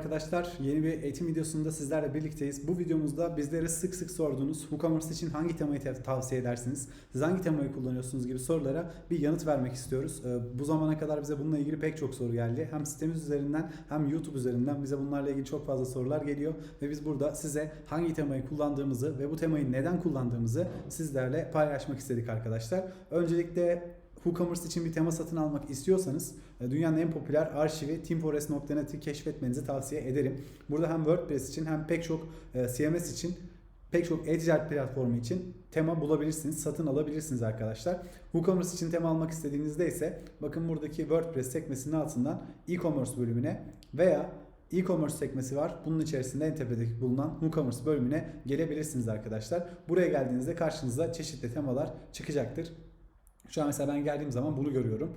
Arkadaşlar yeni bir eğitim videosunda sizlerle birlikteyiz. Bu videomuzda bizlere sık sık sorduğunuz WooCommerce için hangi temayı te- tavsiye edersiniz? Siz hangi temayı kullanıyorsunuz gibi sorulara bir yanıt vermek istiyoruz. Ee, Bu zamana kadar bize bununla ilgili pek çok soru geldi. Hem sitemiz üzerinden hem YouTube üzerinden bize bunlarla ilgili çok fazla sorular geliyor. Ve biz burada size hangi temayı kullandığımızı ve bu temayı neden kullandığımızı sizlerle paylaşmak istedik arkadaşlar. Öncelikle WooCommerce için bir tema satın almak istiyorsanız dünyanın en popüler arşivi teamforest.net'i keşfetmenizi tavsiye ederim. Burada hem WordPress için hem pek çok e, CMS için pek çok e-ticaret platformu için tema bulabilirsiniz, satın alabilirsiniz arkadaşlar. WooCommerce için tema almak istediğinizde ise bakın buradaki WordPress sekmesinin altından e-commerce bölümüne veya e-commerce sekmesi var. Bunun içerisinde en tepedeki bulunan WooCommerce bölümüne gelebilirsiniz arkadaşlar. Buraya geldiğinizde karşınıza çeşitli temalar çıkacaktır. Şu an mesela ben geldiğim zaman bunu görüyorum.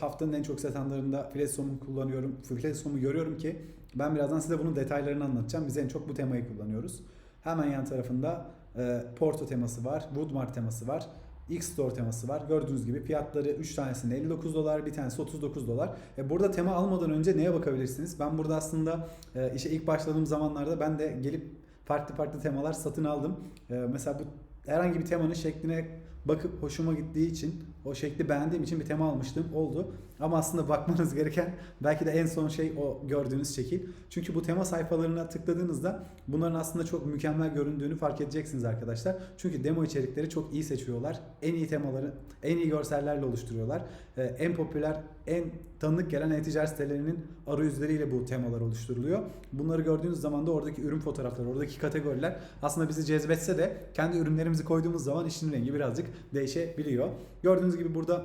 Haftanın en çok satanlarında Fletsom'u kullanıyorum. Fletsom'u görüyorum ki ben birazdan size bunun detaylarını anlatacağım. Biz en çok bu temayı kullanıyoruz. Hemen yan tarafında e, Porto teması var, Woodmark teması var. X-Store teması var. Gördüğünüz gibi fiyatları 3 tanesinde 59 dolar, bir tanesi 39 dolar. E, burada tema almadan önce neye bakabilirsiniz? Ben burada aslında e, işe ilk başladığım zamanlarda ben de gelip farklı farklı temalar satın aldım. E, mesela bu herhangi bir temanın şekline bakıp hoşuma gittiği için o şekli beğendiğim için bir tema almıştım oldu. Ama aslında bakmanız gereken belki de en son şey o gördüğünüz şekil. Çünkü bu tema sayfalarına tıkladığınızda bunların aslında çok mükemmel göründüğünü fark edeceksiniz arkadaşlar. Çünkü demo içerikleri çok iyi seçiyorlar. En iyi temaları, en iyi görsellerle oluşturuyorlar. Ee, en popüler, en tanıdık gelen e-ticaret sitelerinin arayüzleriyle bu temalar oluşturuluyor. Bunları gördüğünüz zaman da oradaki ürün fotoğrafları, oradaki kategoriler aslında bizi cezbetse de kendi ürünlerimizi koyduğumuz zaman işin rengi birazcık değişebiliyor. Gördüğünüz gibi burada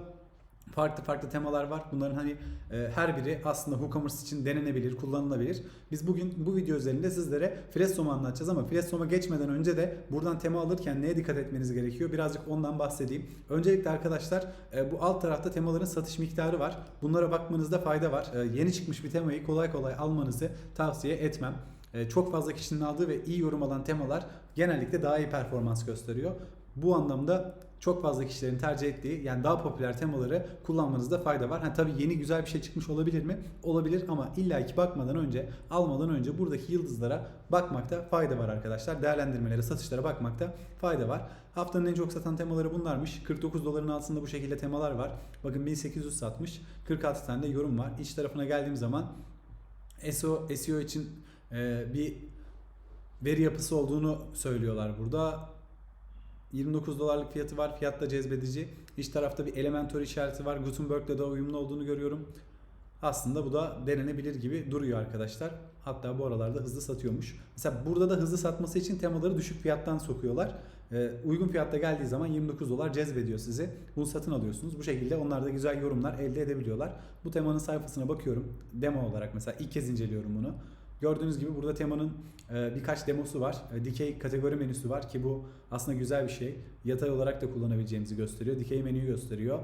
farklı farklı temalar var. Bunların hani e, her biri aslında WooCommerce için denenebilir, kullanılabilir. Biz bugün bu video üzerinde sizlere Fletsom'u anlatacağız ama Fletsom'a geçmeden önce de buradan tema alırken neye dikkat etmeniz gerekiyor? Birazcık ondan bahsedeyim. Öncelikle arkadaşlar e, bu alt tarafta temaların satış miktarı var. Bunlara bakmanızda fayda var. E, yeni çıkmış bir temayı kolay kolay almanızı tavsiye etmem. E, çok fazla kişinin aldığı ve iyi yorum alan temalar genellikle daha iyi performans gösteriyor. Bu anlamda çok fazla kişilerin tercih ettiği yani daha popüler temaları kullanmanızda fayda var. Ha tabii yeni güzel bir şey çıkmış olabilir mi? Olabilir ama illaki bakmadan önce, almadan önce buradaki yıldızlara bakmakta fayda var arkadaşlar. Değerlendirmelere, satışlara bakmakta fayda var. Haftanın en çok satan temaları bunlarmış. 49 doların altında bu şekilde temalar var. Bakın 1800 satmış. 46 tane de yorum var. İç tarafına geldiğim zaman SEO, SEO için bir veri yapısı olduğunu söylüyorlar burada. 29 dolarlık fiyatı var. Fiyat da cezbedici. İç tarafta bir Elementor işareti var. Gutenberg'le de uyumlu olduğunu görüyorum. Aslında bu da denenebilir gibi duruyor arkadaşlar. Hatta bu aralarda hızlı satıyormuş. Mesela burada da hızlı satması için temaları düşük fiyattan sokuyorlar. Ee, uygun fiyatta geldiği zaman 29 dolar cezbediyor sizi. Bunu satın alıyorsunuz. Bu şekilde onlar da güzel yorumlar elde edebiliyorlar. Bu temanın sayfasına bakıyorum. Demo olarak mesela ilk kez inceliyorum bunu. Gördüğünüz gibi burada temanın e, birkaç demosu var. E, Dikey kategori menüsü var ki bu aslında güzel bir şey. Yatay olarak da kullanabileceğimizi gösteriyor. Dikey menüyü gösteriyor.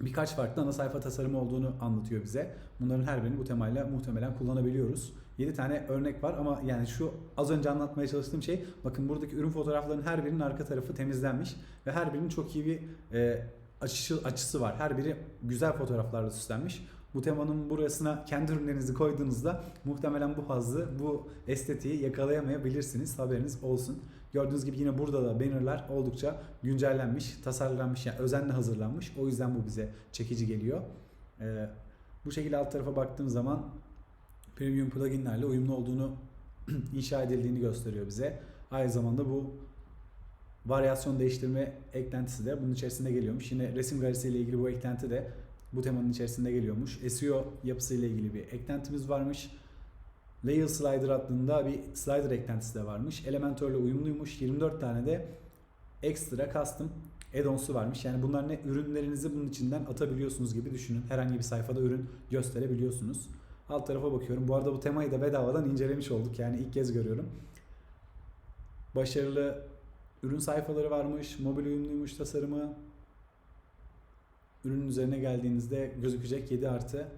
Birkaç farklı ana sayfa tasarımı olduğunu anlatıyor bize. Bunların her birini bu temayla muhtemelen kullanabiliyoruz. 7 tane örnek var ama yani şu az önce anlatmaya çalıştığım şey bakın buradaki ürün fotoğraflarının her birinin arka tarafı temizlenmiş ve her birinin çok iyi bir e, açısı, açısı var. Her biri güzel fotoğraflarla süslenmiş. Bu temanın burasına kendi ürünlerinizi koyduğunuzda muhtemelen bu hazzı, bu estetiği yakalayamayabilirsiniz. Haberiniz olsun. Gördüğünüz gibi yine burada da bannerlar oldukça güncellenmiş, tasarlanmış, yani özenle hazırlanmış. O yüzden bu bize çekici geliyor. Ee, bu şekilde alt tarafa baktığım zaman premium pluginlerle uyumlu olduğunu inşa edildiğini gösteriyor bize. Aynı zamanda bu varyasyon değiştirme eklentisi de bunun içerisinde geliyormuş. Yine resim galerisi ile ilgili bu eklenti de bu temanın içerisinde geliyormuş. SEO yapısı ile ilgili bir eklentimiz varmış. Layer Slider adında bir slider eklentisi de varmış. Elementor ile uyumluymuş. 24 tane de ekstra custom add-on'su varmış. Yani bunlar ne? Ürünlerinizi bunun içinden atabiliyorsunuz gibi düşünün. Herhangi bir sayfada ürün gösterebiliyorsunuz. Alt tarafa bakıyorum. Bu arada bu temayı da bedavadan incelemiş olduk. Yani ilk kez görüyorum. Başarılı ürün sayfaları varmış. Mobil uyumluymuş tasarımı. Ürünün üzerine geldiğinizde gözükecek 7 artı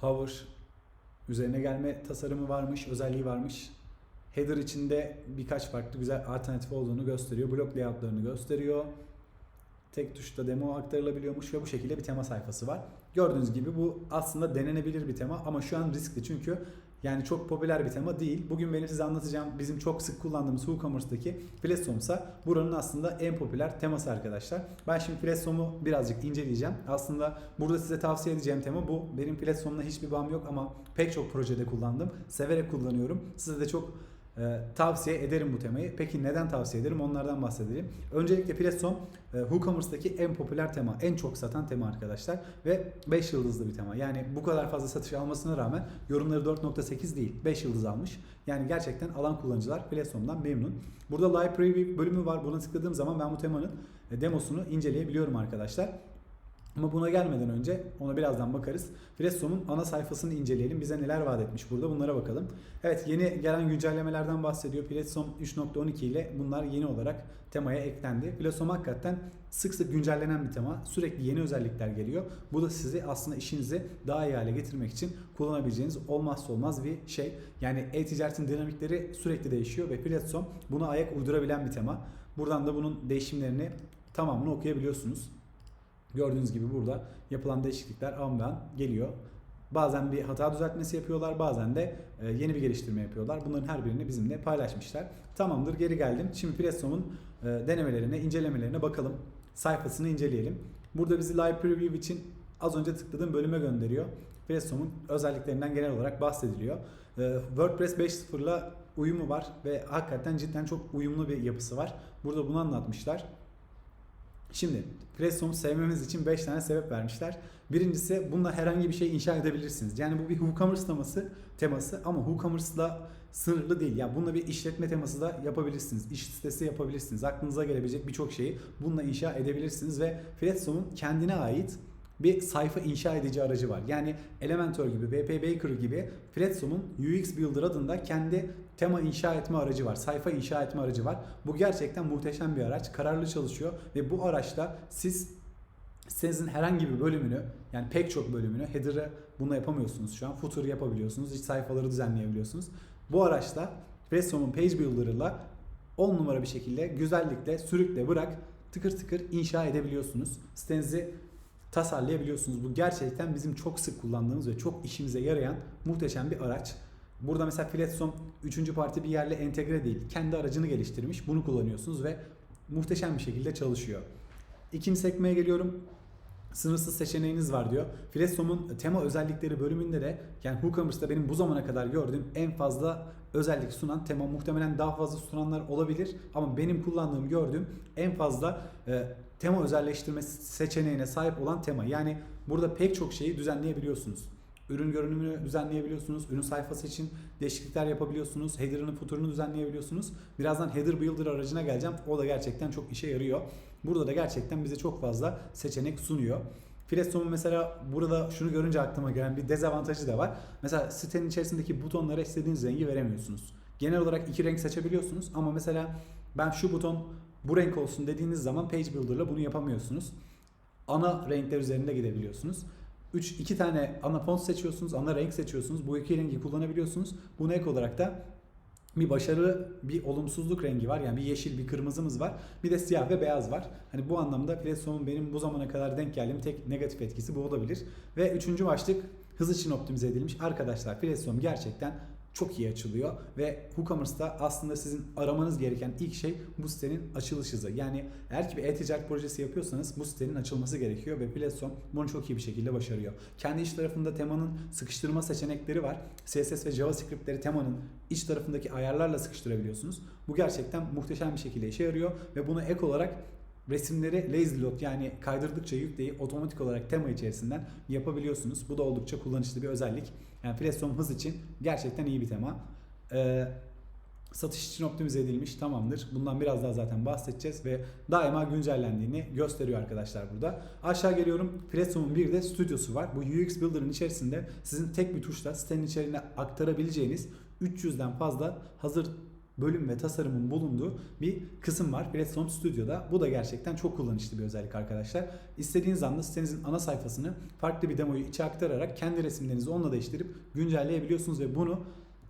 hover üzerine gelme tasarımı varmış, özelliği varmış. Header içinde birkaç farklı güzel alternatif olduğunu gösteriyor. Blok layoutlarını gösteriyor. Tek tuşla demo aktarılabiliyormuş ve bu şekilde bir tema sayfası var. Gördüğünüz gibi bu aslında denenebilir bir tema ama şu an riskli çünkü yani çok popüler bir tema değil. Bugün benim size anlatacağım bizim çok sık kullandığımız WooCommerce'daki Fletsome ise buranın aslında en popüler teması arkadaşlar. Ben şimdi Fletsome'u birazcık inceleyeceğim. Aslında burada size tavsiye edeceğim tema bu. Benim Fletsome'la hiçbir bağım yok ama pek çok projede kullandım. Severek kullanıyorum. Size de çok e, tavsiye ederim bu temayı. Peki neden tavsiye ederim? Onlardan bahsedelim. Öncelikle Platform e, WooCommerce'daki en popüler tema, en çok satan tema arkadaşlar ve 5 yıldızlı bir tema. Yani bu kadar fazla satış almasına rağmen yorumları 4.8 değil, 5 yıldız almış. Yani gerçekten alan kullanıcılar Platform'dan memnun. Burada Live Preview bölümü var. Buna tıkladığım zaman ben bu temanın e, demosunu inceleyebiliyorum arkadaşlar. Ama buna gelmeden önce ona birazdan bakarız. Fletsom'un ana sayfasını inceleyelim. Bize neler vaat etmiş burada bunlara bakalım. Evet yeni gelen güncellemelerden bahsediyor. Fletsom 3.12 ile bunlar yeni olarak temaya eklendi. Fletsom hakikaten sık sık güncellenen bir tema. Sürekli yeni özellikler geliyor. Bu da sizi aslında işinizi daha iyi hale getirmek için kullanabileceğiniz olmazsa olmaz bir şey. Yani e-ticaretin dinamikleri sürekli değişiyor ve Fletsom buna ayak uydurabilen bir tema. Buradan da bunun değişimlerini tamamını okuyabiliyorsunuz. Gördüğünüz gibi burada yapılan değişiklikler an be an geliyor. Bazen bir hata düzeltmesi yapıyorlar, bazen de e, yeni bir geliştirme yapıyorlar. Bunların her birini bizimle paylaşmışlar. Tamamdır, geri geldim. Şimdi Pressom'un e, denemelerine, incelemelerine bakalım. Sayfasını inceleyelim. Burada bizi live preview için az önce tıkladığım bölüme gönderiyor. Pressom'un özelliklerinden genel olarak bahsediliyor. E, WordPress 5.0 ile uyumu var ve hakikaten cidden çok uyumlu bir yapısı var. Burada bunu anlatmışlar. Şimdi Pressom'u sevmemiz için 5 tane sebep vermişler. Birincisi bununla herhangi bir şey inşa edebilirsiniz. Yani bu bir WooCommerce teması, teması ama WooCommerce'la sınırlı değil. Yani bununla bir işletme teması da yapabilirsiniz. İş sitesi yapabilirsiniz. Aklınıza gelebilecek birçok şeyi bununla inşa edebilirsiniz ve Fletsom'un kendine ait bir sayfa inşa edici aracı var. Yani Elementor gibi, WP Baker gibi Fletsom'un UX Builder adında kendi tema inşa etme aracı var. Sayfa inşa etme aracı var. Bu gerçekten muhteşem bir araç. Kararlı çalışıyor ve bu araçta siz sitenizin herhangi bir bölümünü yani pek çok bölümünü header'ı bunu yapamıyorsunuz şu an. Footer yapabiliyorsunuz. iç sayfaları düzenleyebiliyorsunuz. Bu araçta Fletsom'un Page Builder'ıyla 10 numara bir şekilde güzellikle sürükle bırak tıkır tıkır inşa edebiliyorsunuz. Sitenizi tasarlayabiliyorsunuz. Bu gerçekten bizim çok sık kullandığımız ve çok işimize yarayan muhteşem bir araç. Burada mesela Fletsom 3. parti bir yerle entegre değil. Kendi aracını geliştirmiş. Bunu kullanıyorsunuz ve muhteşem bir şekilde çalışıyor. İkinci sekmeye geliyorum. Sınırsız seçeneğiniz var diyor. Fletsom'un tema özellikleri bölümünde de yani WooCommerce'da benim bu zamana kadar gördüğüm en fazla özellik sunan tema muhtemelen daha fazla sunanlar olabilir ama benim kullandığım gördüğüm en fazla e, tema özelleştirme seçeneğine sahip olan tema. Yani burada pek çok şeyi düzenleyebiliyorsunuz. Ürün görünümünü düzenleyebiliyorsunuz. Ürün sayfası için değişiklikler yapabiliyorsunuz. Header'ını, footer'ını düzenleyebiliyorsunuz. Birazdan Header Builder aracına geleceğim. O da gerçekten çok işe yarıyor. Burada da gerçekten bize çok fazla seçenek sunuyor. Fletstom'un mesela burada şunu görünce aklıma gelen bir dezavantajı da var. Mesela sitenin içerisindeki butonlara istediğiniz rengi veremiyorsunuz. Genel olarak iki renk seçebiliyorsunuz ama mesela ben şu buton bu renk olsun dediğiniz zaman Page Builder'la bunu yapamıyorsunuz. Ana renkler üzerinde gidebiliyorsunuz. 3 2 tane ana font seçiyorsunuz, ana renk seçiyorsunuz. Bu iki rengi kullanabiliyorsunuz. Buna ek olarak da bir başarı, bir olumsuzluk rengi var. Yani bir yeşil, bir kırmızımız var. Bir de siyah ve beyaz var. Hani bu anlamda Fletsom'un benim bu zamana kadar denk geldiğim tek negatif etkisi bu olabilir. Ve üçüncü başlık hız için optimize edilmiş. Arkadaşlar Fletsom gerçekten çok iyi açılıyor ve WooCommerce'da aslında sizin aramanız gereken ilk şey bu sitenin açılış hızı. Yani eğer ki bir e-ticaret projesi yapıyorsanız bu sitenin açılması gerekiyor ve Platform bunu çok iyi bir şekilde başarıyor. Kendi iç tarafında temanın sıkıştırma seçenekleri var. CSS ve JavaScript'leri temanın iç tarafındaki ayarlarla sıkıştırabiliyorsunuz. Bu gerçekten muhteşem bir şekilde işe yarıyor ve bunu ek olarak resimleri lazy load yani kaydırdıkça yükleyip otomatik olarak tema içerisinden yapabiliyorsunuz. Bu da oldukça kullanışlı bir özellik. Yani Fletstorm hız için gerçekten iyi bir tema. Ee, satış için optimize edilmiş tamamdır. Bundan biraz daha zaten bahsedeceğiz ve daima güncellendiğini gösteriyor arkadaşlar burada. Aşağı geliyorum. Fletstorm'un bir de stüdyosu var. Bu UX Builder'ın içerisinde sizin tek bir tuşla sitenin içeriğine aktarabileceğiniz 300'den fazla hazır bölüm ve tasarımın bulunduğu bir kısım var Platform Studio'da. Bu da gerçekten çok kullanışlı bir özellik arkadaşlar. İstediğiniz anda sitenizin ana sayfasını farklı bir demoyu içe aktararak kendi resimlerinizi onunla değiştirip güncelleyebiliyorsunuz ve bunu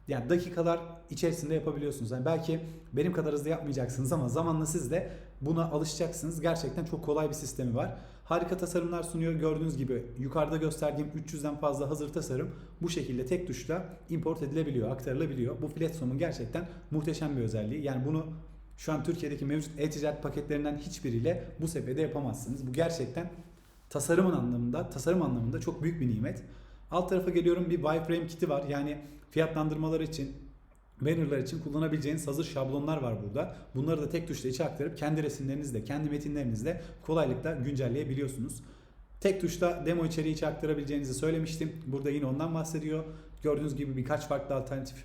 yani dakikalar içerisinde yapabiliyorsunuz. Yani belki benim kadar hızlı yapmayacaksınız ama zamanla siz de buna alışacaksınız. Gerçekten çok kolay bir sistemi var. Harika tasarımlar sunuyor. Gördüğünüz gibi yukarıda gösterdiğim 300'den fazla hazır tasarım bu şekilde tek tuşla import edilebiliyor, aktarılabiliyor. Bu Flatsome'un gerçekten muhteşem bir özelliği. Yani bunu şu an Türkiye'deki mevcut e-ticaret paketlerinden hiçbiriyle bu seviyede yapamazsınız. Bu gerçekten tasarımın anlamında, tasarım anlamında çok büyük bir nimet. Alt tarafa geliyorum bir wireframe kiti var. Yani fiyatlandırmalar için, bannerlar için kullanabileceğiniz hazır şablonlar var burada. Bunları da tek tuşla içe aktarıp kendi resimlerinizle, kendi metinlerinizle kolaylıkla güncelleyebiliyorsunuz. Tek tuşla demo içeriği içe aktarabileceğinizi söylemiştim. Burada yine ondan bahsediyor. Gördüğünüz gibi birkaç farklı alternatif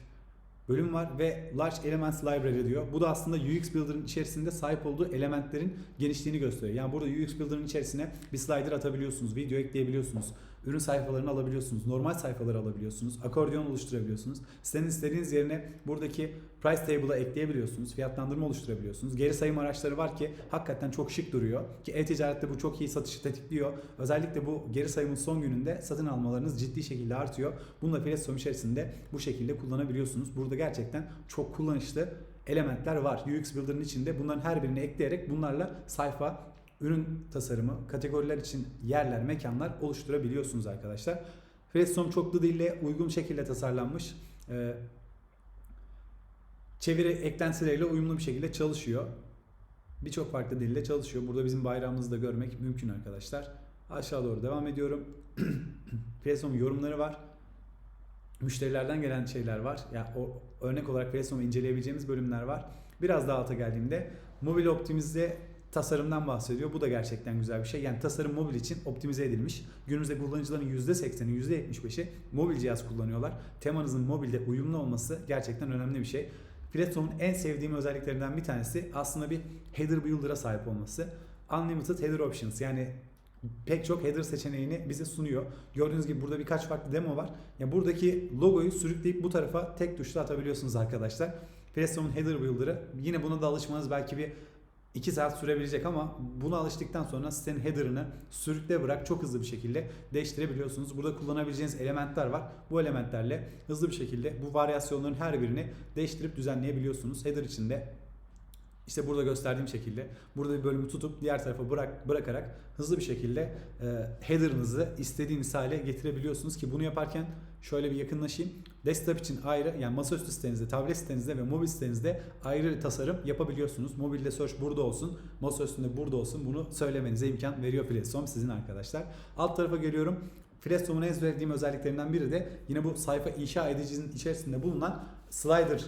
bölüm var ve Large Elements Library diyor. Bu da aslında UX Builder'ın içerisinde sahip olduğu elementlerin genişliğini gösteriyor. Yani burada UX Builder'ın içerisine bir slider atabiliyorsunuz, video ekleyebiliyorsunuz, ürün sayfalarını alabiliyorsunuz, normal sayfaları alabiliyorsunuz, akordeon oluşturabiliyorsunuz. Sitenin istediğiniz yerine buradaki price table'a ekleyebiliyorsunuz, fiyatlandırma oluşturabiliyorsunuz. Geri sayım araçları var ki hakikaten çok şık duruyor. Ki e-ticarette bu çok iyi satışı tetikliyor. Özellikle bu geri sayımın son gününde satın almalarınız ciddi şekilde artıyor. Bunu da Platform içerisinde bu şekilde kullanabiliyorsunuz. Burada gerçekten çok kullanışlı elementler var. UX Builder'ın içinde bunların her birini ekleyerek bunlarla sayfa, ürün tasarımı, kategoriler için yerler, mekanlar oluşturabiliyorsunuz arkadaşlar. Fletstorm çoklu dille uygun şekilde tasarlanmış. Ee, çeviri eklentileriyle uyumlu bir şekilde çalışıyor. Birçok farklı dilde çalışıyor. Burada bizim bayrağımızı da görmek mümkün arkadaşlar. Aşağı doğru devam ediyorum. Fletstorm yorumları var. Müşterilerden gelen şeyler var. Ya yani o örnek olarak Fletstorm'u inceleyebileceğimiz bölümler var. Biraz daha alta geldiğimde mobil optimize tasarımdan bahsediyor. Bu da gerçekten güzel bir şey. Yani tasarım mobil için optimize edilmiş. Günümüzde kullanıcıların %80'i %75'i mobil cihaz kullanıyorlar. Temanızın mobilde uyumlu olması gerçekten önemli bir şey. Platform'un en sevdiğim özelliklerinden bir tanesi aslında bir header builder'a sahip olması. Unlimited header options yani pek çok header seçeneğini bize sunuyor. Gördüğünüz gibi burada birkaç farklı demo var. Yani buradaki logoyu sürükleyip bu tarafa tek tuşla atabiliyorsunuz arkadaşlar. Platform'un header builder'ı yine buna da alışmanız belki bir 2 saat sürebilecek ama buna alıştıktan sonra sitenin header'ını sürükle bırak çok hızlı bir şekilde değiştirebiliyorsunuz. Burada kullanabileceğiniz elementler var. Bu elementlerle hızlı bir şekilde bu varyasyonların her birini değiştirip düzenleyebiliyorsunuz. Header içinde işte burada gösterdiğim şekilde burada bir bölümü tutup diğer tarafa bırak bırakarak hızlı bir şekilde e, header'ınızı istediğiniz hale getirebiliyorsunuz ki bunu yaparken şöyle bir yakınlaşayım. Desktop için ayrı yani masaüstü sitenizde, tablet sitenizde ve mobil sitenizde ayrı tasarım yapabiliyorsunuz. Mobilde search burada olsun, masaüstünde burada olsun bunu söylemenize imkan veriyor Fletstorm sizin arkadaşlar. Alt tarafa geliyorum. Fletstorm'un en sevdiğim özelliklerinden biri de yine bu sayfa inşa edicinin içerisinde bulunan slider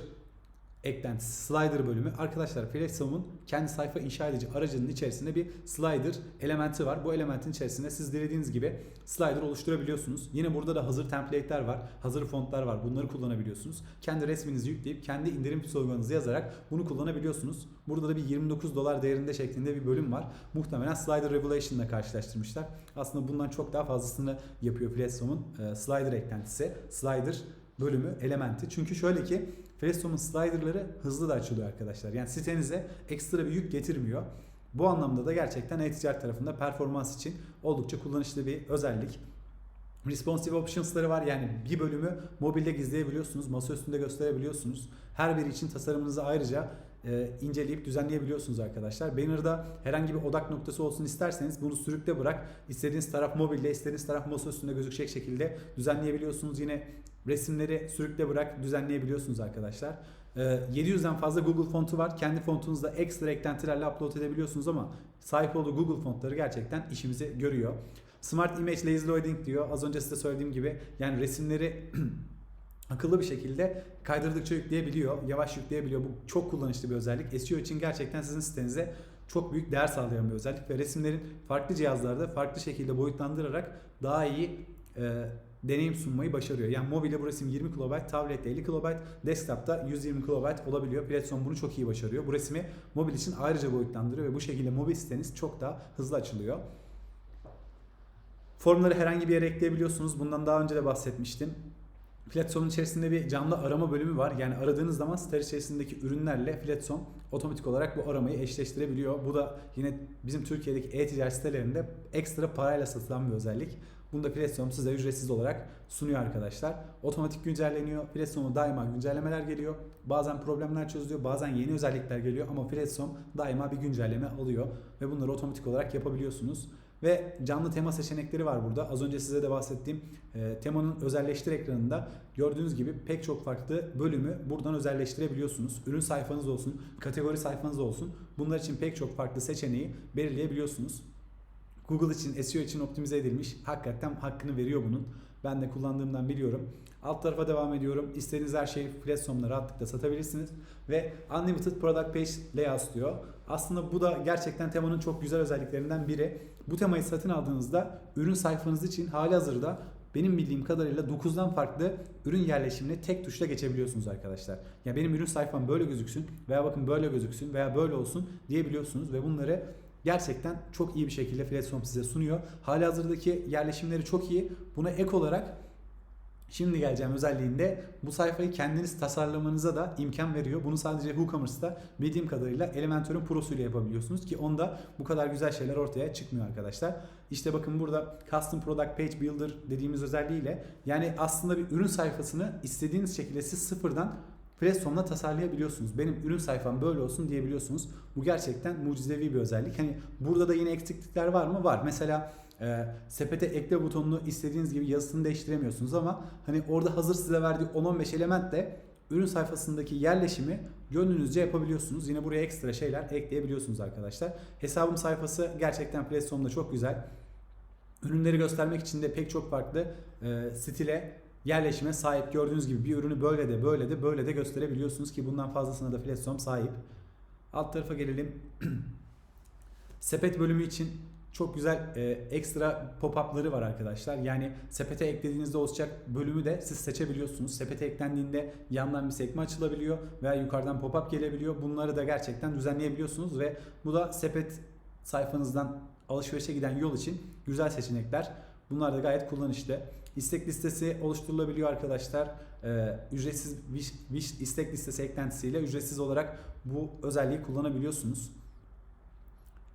eklentisi slider bölümü. Arkadaşlar Flexsum'un kendi sayfa inşa edici aracının içerisinde bir slider elementi var. Bu elementin içerisinde siz dilediğiniz gibi slider oluşturabiliyorsunuz. Yine burada da hazır template'ler var. Hazır fontlar var. Bunları kullanabiliyorsunuz. Kendi resminizi yükleyip kendi indirim sloganınızı yazarak bunu kullanabiliyorsunuz. Burada da bir 29 dolar değerinde şeklinde bir bölüm var. Muhtemelen Slider Revelation ile karşılaştırmışlar. Aslında bundan çok daha fazlasını yapıyor Flexsum'un slider eklentisi. Slider bölümü, elementi. Çünkü şöyle ki Flexstorm'un slider'ları hızlı da açılıyor arkadaşlar. Yani sitenize ekstra bir yük getirmiyor. Bu anlamda da gerçekten e-ticaret tarafında performans için oldukça kullanışlı bir özellik. Responsive options'ları var yani bir bölümü mobilde gizleyebiliyorsunuz, masa üstünde gösterebiliyorsunuz. Her biri için tasarımınızı ayrıca e, inceleyip düzenleyebiliyorsunuz arkadaşlar. Banner'da herhangi bir odak noktası olsun isterseniz bunu sürükle bırak. İstediğiniz taraf mobilde, istediğiniz taraf masa üstünde gözükecek şekilde düzenleyebiliyorsunuz. Yine resimleri sürükle bırak düzenleyebiliyorsunuz arkadaşlar. 700'den ee, fazla Google fontu var. Kendi fontunuzda ekstra eklentilerle upload edebiliyorsunuz ama sahip olduğu Google fontları gerçekten işimizi görüyor. Smart Image Lazy Loading diyor. Az önce size söylediğim gibi yani resimleri akıllı bir şekilde kaydırdıkça yükleyebiliyor. Yavaş yükleyebiliyor. Bu çok kullanışlı bir özellik. SEO için gerçekten sizin sitenize çok büyük değer sağlayan bir özellik ve resimlerin farklı cihazlarda farklı şekilde boyutlandırarak daha iyi e, deneyim sunmayı başarıyor. Yani mobilde bu resim 20 KB, tablette 50 KB, desktop'ta 120 KB olabiliyor. Platform bunu çok iyi başarıyor. Bu resmi mobil için ayrıca boyutlandırıyor ve bu şekilde mobil siteniz çok daha hızlı açılıyor. Formları herhangi bir yere ekleyebiliyorsunuz. Bundan daha önce de bahsetmiştim. Flatsome'un içerisinde bir canlı arama bölümü var. Yani aradığınız zaman site içerisindeki ürünlerle Flatsome otomatik olarak bu aramayı eşleştirebiliyor. Bu da yine bizim Türkiye'deki e-ticaret sitelerinde ekstra parayla satılan bir özellik. Bunu da Platform size ücretsiz olarak sunuyor arkadaşlar. Otomatik güncelleniyor. Platform'a daima güncellemeler geliyor. Bazen problemler çözülüyor. Bazen yeni özellikler geliyor ama Platform daima bir güncelleme alıyor ve bunları otomatik olarak yapabiliyorsunuz. Ve canlı tema seçenekleri var burada. Az önce size de bahsettiğim e, temanın özelleştir ekranında gördüğünüz gibi pek çok farklı bölümü buradan özelleştirebiliyorsunuz. Ürün sayfanız olsun, kategori sayfanız olsun. Bunlar için pek çok farklı seçeneği belirleyebiliyorsunuz. Google için, SEO için optimize edilmiş. Hakikaten hakkını veriyor bunun. Ben de kullandığımdan biliyorum. Alt tarafa devam ediyorum. İstediğiniz her şeyi Platform'da rahatlıkla satabilirsiniz. Ve Unlimited Product Page Layouts diyor. Aslında bu da gerçekten temanın çok güzel özelliklerinden biri. Bu temayı satın aldığınızda ürün sayfanız için hali hazırda benim bildiğim kadarıyla 9'dan farklı ürün yerleşimine tek tuşla geçebiliyorsunuz arkadaşlar. Ya benim ürün sayfam böyle gözüksün veya bakın böyle gözüksün veya böyle olsun diyebiliyorsunuz ve bunları gerçekten çok iyi bir şekilde Flatform size sunuyor. Hali hazırdaki yerleşimleri çok iyi. Buna ek olarak Şimdi geleceğim özelliğinde bu sayfayı kendiniz tasarlamanıza da imkan veriyor. Bunu sadece WooCommerce'da bildiğim kadarıyla Elementor'un Pro'su ile yapabiliyorsunuz ki onda bu kadar güzel şeyler ortaya çıkmıyor arkadaşlar. İşte bakın burada Custom Product Page Builder dediğimiz özelliğiyle yani aslında bir ürün sayfasını istediğiniz şekilde siz sıfırdan Platform'da tasarlayabiliyorsunuz. Benim ürün sayfam böyle olsun diyebiliyorsunuz. Bu gerçekten mucizevi bir özellik. Hani burada da yine eksiklikler var mı? Var. Mesela e, sepete ekle butonunu istediğiniz gibi yazısını değiştiremiyorsunuz ama hani orada hazır size verdiği 10-15 elementle ürün sayfasındaki yerleşimi gönlünüzce yapabiliyorsunuz. Yine buraya ekstra şeyler ekleyebiliyorsunuz arkadaşlar. Hesabım sayfası gerçekten platformda çok güzel. Ürünleri göstermek için de pek çok farklı e, stile yerleşime sahip. Gördüğünüz gibi bir ürünü böyle de böyle de böyle de gösterebiliyorsunuz ki bundan fazlasına da Flatsom sahip. Alt tarafa gelelim. Sepet bölümü için çok güzel e, ekstra pop-up'ları var arkadaşlar. Yani sepete eklediğinizde olacak bölümü de siz seçebiliyorsunuz. Sepete eklendiğinde yandan bir sekme açılabiliyor veya yukarıdan pop-up gelebiliyor. Bunları da gerçekten düzenleyebiliyorsunuz ve bu da sepet sayfanızdan alışverişe giden yol için güzel seçenekler. Bunlar da gayet kullanışlı. İstek listesi oluşturulabiliyor arkadaşlar. Ee, ücretsiz wish, wish istek listesi eklentisiyle ücretsiz olarak bu özelliği kullanabiliyorsunuz.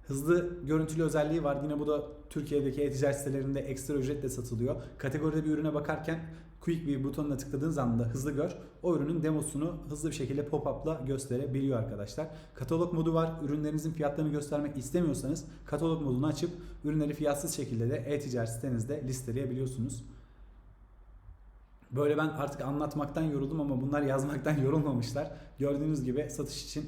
Hızlı görüntülü özelliği var. Yine bu da Türkiye'deki e-ticaret sitelerinde ekstra ücretle satılıyor. Kategoride bir ürüne bakarken Quick View butonuna tıkladığınız anda hızlı gör. O ürünün demosunu hızlı bir şekilde pop-up'la gösterebiliyor arkadaşlar. Katalog modu var. Ürünlerinizin fiyatlarını göstermek istemiyorsanız katalog modunu açıp ürünleri fiyatsız şekilde de e-ticaret sitenizde listeleyebiliyorsunuz. Böyle ben artık anlatmaktan yoruldum ama bunlar yazmaktan yorulmamışlar. Gördüğünüz gibi satış için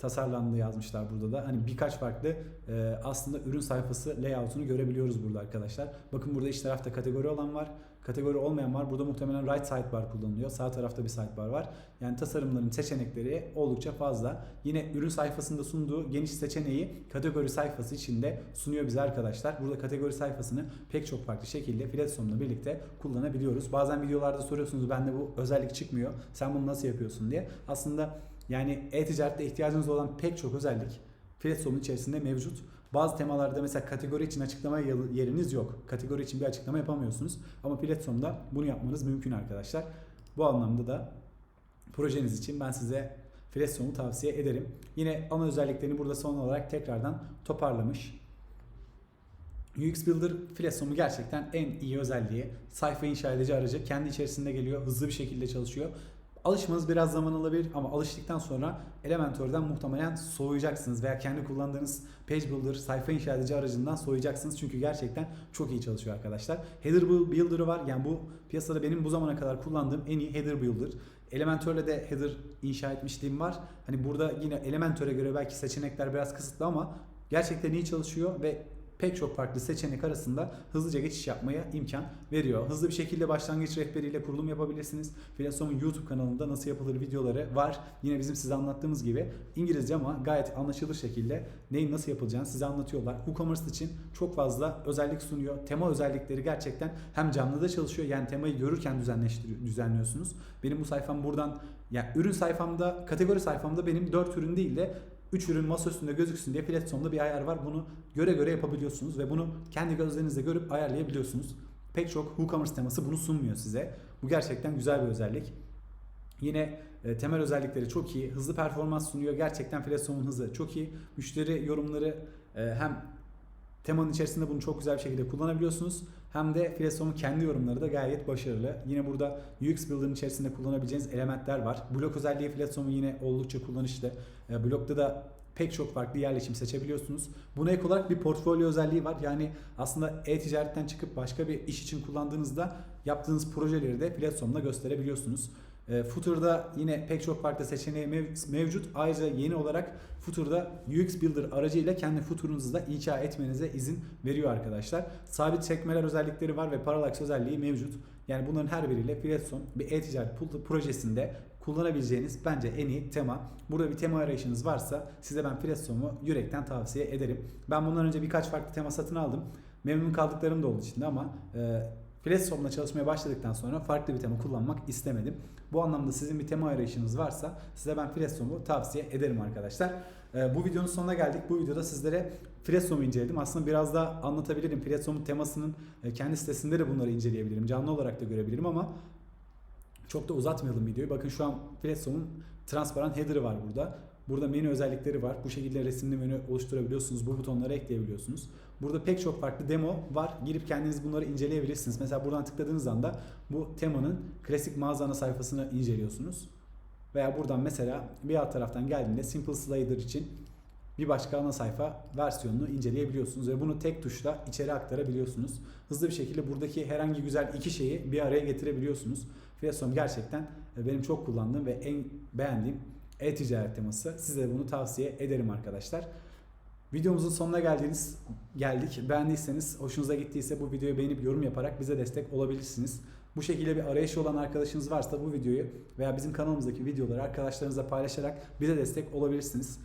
tasarlandı yazmışlar burada da. Hani birkaç farklı e, aslında ürün sayfası layout'unu görebiliyoruz burada arkadaşlar. Bakın burada iç tarafta kategori olan var. Kategori olmayan var. Burada muhtemelen right sidebar kullanılıyor. Sağ tarafta bir sidebar var. Yani tasarımların seçenekleri oldukça fazla. Yine ürün sayfasında sunduğu geniş seçeneği kategori sayfası içinde sunuyor bize arkadaşlar. Burada kategori sayfasını pek çok farklı şekilde Flatsome'la birlikte kullanabiliyoruz. Bazen videolarda soruyorsunuz bende bu özellik çıkmıyor. Sen bunu nasıl yapıyorsun diye. Aslında yani e-ticarette ihtiyacınız olan pek çok özellik Flatsome'un içerisinde mevcut. Bazı temalarda mesela kategori için açıklama yeriniz yok. Kategori için bir açıklama yapamıyorsunuz. Ama Platform'da bunu yapmanız mümkün arkadaşlar. Bu anlamda da projeniz için ben size Flatform'u tavsiye ederim. Yine ana özelliklerini burada son olarak tekrardan toparlamış. UX Builder Flatform'u gerçekten en iyi özelliği. Sayfa inşa edici aracı kendi içerisinde geliyor. Hızlı bir şekilde çalışıyor. Alışmanız biraz zaman alabilir ama alıştıktan sonra Elementor'dan muhtemelen soğuyacaksınız veya kendi kullandığınız Page Builder, sayfa inşa edici aracından soğuyacaksınız. Çünkü gerçekten çok iyi çalışıyor arkadaşlar. Header Builder'ı var. Yani bu piyasada benim bu zamana kadar kullandığım en iyi Header Builder. Elementor'la de header inşa etmişliğim var. Hani burada yine Elementor'a göre belki seçenekler biraz kısıtlı ama gerçekten iyi çalışıyor ve pek çok farklı seçenek arasında hızlıca geçiş yapmaya imkan veriyor. Hızlı bir şekilde başlangıç rehberiyle kurulum yapabilirsiniz. Filasom'un YouTube kanalında nasıl yapılır videoları var. Yine bizim size anlattığımız gibi İngilizce ama gayet anlaşılır şekilde neyin nasıl yapılacağını size anlatıyorlar. WooCommerce için çok fazla özellik sunuyor. Tema özellikleri gerçekten hem canlıda çalışıyor yani temayı görürken düzenliyorsunuz. Benim bu sayfam buradan yani ürün sayfamda, kategori sayfamda benim 4 ürün değil de 3 ürün masa üstünde gözüksün diye platformda bir ayar var. Bunu göre göre yapabiliyorsunuz ve bunu kendi gözlerinizle görüp ayarlayabiliyorsunuz. Pek çok WooCommerce teması bunu sunmuyor size. Bu gerçekten güzel bir özellik. Yine e, temel özellikleri çok iyi. Hızlı performans sunuyor. Gerçekten Flatsome'un hızı çok iyi. Müşteri yorumları e, hem temanın içerisinde bunu çok güzel bir şekilde kullanabiliyorsunuz. Hem de Flatsome'un kendi yorumları da gayet başarılı. Yine burada UX Builder'ın içerisinde kullanabileceğiniz elementler var. Blok özelliği Flatsome'un yine oldukça kullanışlı. E, blokta da pek çok farklı yerleşim seçebiliyorsunuz. Buna ek olarak bir portfolyo özelliği var. Yani aslında e-ticaretten çıkıp başka bir iş için kullandığınızda yaptığınız projeleri de platformda gösterebiliyorsunuz. E, Footer'da yine pek çok farklı seçeneği mev- mevcut. Ayrıca yeni olarak Footer'da UX Builder aracıyla kendi Footer'ınızı da inşa etmenize izin veriyor arkadaşlar. Sabit çekmeler özellikleri var ve parallax özelliği mevcut. Yani bunların her biriyle platform bir e-ticaret projesinde kullanabileceğiniz bence en iyi tema. Burada bir tema arayışınız varsa size ben Platform'u yürekten tavsiye ederim. Ben bundan önce birkaç farklı tema satın aldım. Memnun kaldıklarım da oldu içinde ama e, Platform'la çalışmaya başladıktan sonra farklı bir tema kullanmak istemedim. Bu anlamda sizin bir tema arayışınız varsa size ben Platform'u tavsiye ederim arkadaşlar. E, bu videonun sonuna geldik. Bu videoda sizlere Platform'u inceledim. Aslında biraz daha anlatabilirim. Platform'un temasının e, kendi sitesinde de bunları inceleyebilirim. Canlı olarak da görebilirim ama çok da uzatmayalım videoyu. Bakın şu an Platform'un transparan header'ı var burada. Burada menü özellikleri var. Bu şekilde resimli menü oluşturabiliyorsunuz. Bu butonları ekleyebiliyorsunuz. Burada pek çok farklı demo var. Girip kendiniz bunları inceleyebilirsiniz. Mesela buradan tıkladığınız anda bu temanın klasik mağaza ana sayfasını inceliyorsunuz. Veya buradan mesela bir alt taraftan geldiğinde Simple Slider için bir başka ana sayfa versiyonunu inceleyebiliyorsunuz ve bunu tek tuşla içeri aktarabiliyorsunuz. Hızlı bir şekilde buradaki herhangi güzel iki şeyi bir araya getirebiliyorsunuz. Freesom gerçekten e, benim çok kullandığım ve en beğendiğim e-ticaret teması. Size bunu tavsiye ederim arkadaşlar. Videomuzun sonuna geldiğiniz geldik. Beğendiyseniz, hoşunuza gittiyse bu videoyu beğenip yorum yaparak bize destek olabilirsiniz. Bu şekilde bir arayışı olan arkadaşınız varsa bu videoyu veya bizim kanalımızdaki videoları arkadaşlarınızla paylaşarak bize destek olabilirsiniz.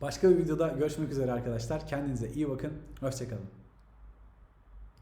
Başka bir videoda görüşmek üzere arkadaşlar. Kendinize iyi bakın. Hoşçakalın.